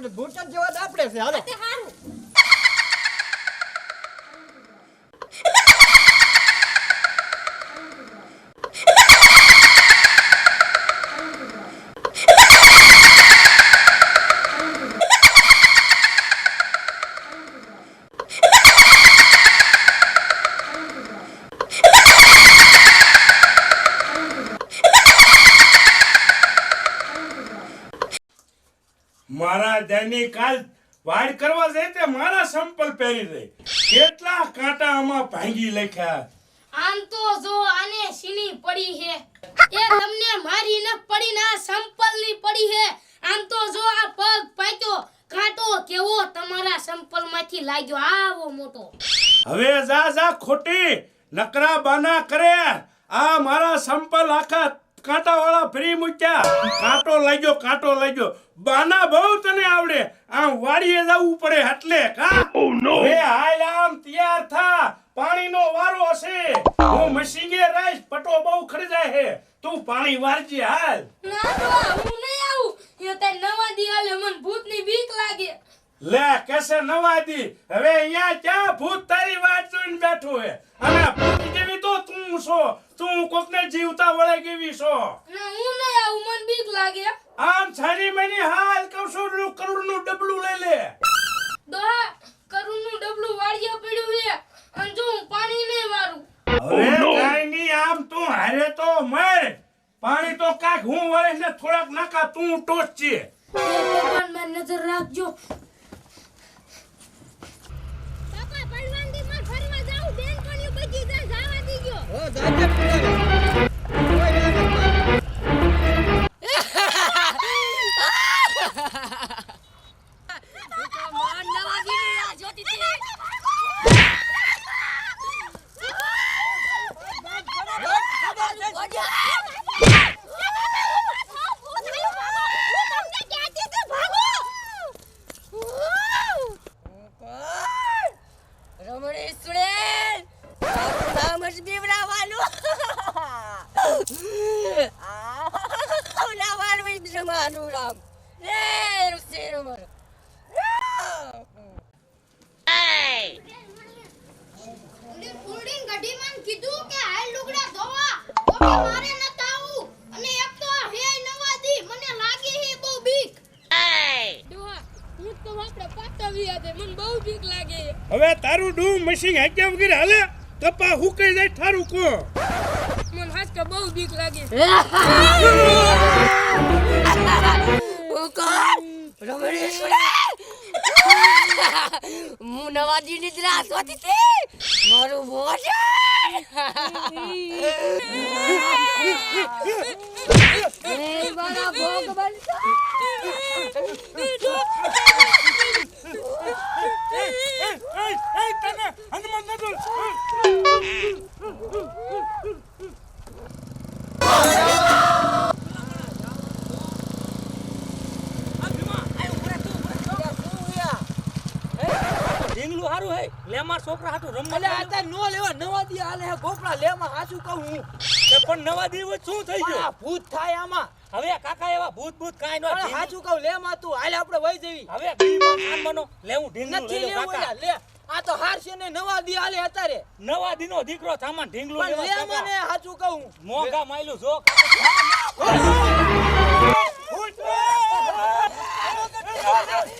આપણે ભૂચન જેવા દાપડે છે. હાલો દૈનિક કાલ વાડ કરવા જાય તે મારા સંપલ પહેરી દે કેટલા કાંટા આમાં ભાંગી લખ્યા. આમ તો જો આને સીની પડી હે. એ તમને મારી ન પડી ના સંપલની પડી હે. આમ તો જો આ પગ પાક્યો કાંટો કેવો તમારા સંપલમાંથી લાગ્યો? આવો મોટો. હવે જા જા ખોટી નકરા બાના કરે. આ મારા સંપલ આખા કાંટા વાળા ફ્રી મૂક્યા. કાંટો લાગ્યો કાંટો લાગ્યો. બાના બહુ તને આવડે. આમ વાડીએ જવું પડે એટલે કા હવે હાલ આમ તૈયાર થા. પાણીનો વારો હશે. હું મસીંગે રાઈસ પટો બહુ ખરજાય હે. તું પાણી વારજે હાલ. ના તો હું નહીં આવું. એ તે નવા દિવાલે મન ભૂતની બીક લાગે. લે કેસે નવા દી હવે અહીંયા ક્યાં ભૂત તારી વાત જોઈને બેઠું હે? અને ભૂત જેવી તો તું છો. તું કોકને જીવતા વળે કેવી છો ના હું નહીં આવું મન બીક લાગે. આમ છરી મહિને હાલ કહું છું નું કરોડનું ડબલું લઈ લે. દોહા કરુણનું ડબલું વાળિયા પડ્યું છે. અને જો હું પાણી નહીં વારું. અરે કાઈ નહીં આમ તું હારે તો મર. પાણી તો કાક હું વળે ને થોડાક નાકા તું ટોચ છે ભગવાનમાં નજર રાખજો. પાપા પડવાંડી માં ફરવા જાઉં. બેન કોની બચી જાવા દીજો હો જાજે કીધું કે હાલ લુગડા ધોવા. તો કે મારે ન તાવું અને એક તો હે નવાદી મને લાગી હે બહુ બીક. ડોહા હું તો આપણે પાતાવી આદે મને બહુ બીક લાગે હવે તારું ડૂ મશીન હાક્યા વગર હાલે? કપા હુકાઈ જાય થારું કો મને હાથ કે બહુ બીક લાગે. તો મારું સુડેલ હું નવા દીની જ રાહ જોતી હતી મારું ભોજન એ મારા ભોગ બનશો તને હનુમાન નગર ઢીંગલું હારું હે લેમાર છોકરા હાટું રમવા લે આતા. નો લેવા નવા દી હાલે હે ગોપડા લેમાં હાચું કહું હું તે પણ નવા દી શું થઈ ગયું આ ભૂત થાય આમાં હવે કાકા એવા ભૂત ભૂત કાઈ નો હાચું કહું લેમાં તું હાલે આપણે વઈ જેવી હવે બીમાં કાન બનો લે હું ઢીંગલું લઈ લેવું કાકા લે આ તો હારશે ને નવા દી હાલે અત્યારે નવા દીનો દીકરો થામાં ઢીંગલું લેવા કાકા મને કાકા. હાચું કહું મોંઘા માયલું જો રમણી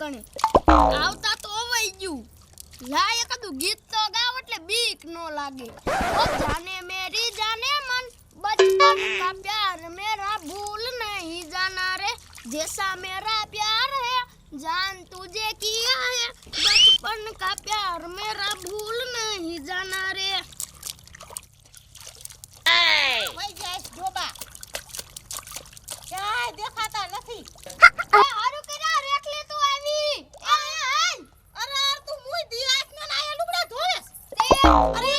કણે આવતા તો અવાઈ ગયું લાય કદું ગીત તો ગાવ એટલે બીક નો લાગે ઓ જાને મેરી જાને મન બચપન का प्यार मेरा भूल नहीं जाना रे जैसा मेरा प्यार है जान तुझे किया है बचपन का प्यार मेरा भूल नहीं जाना रे વઈ જાય ડોબા ક્યાંય દેખાતા નથી અરે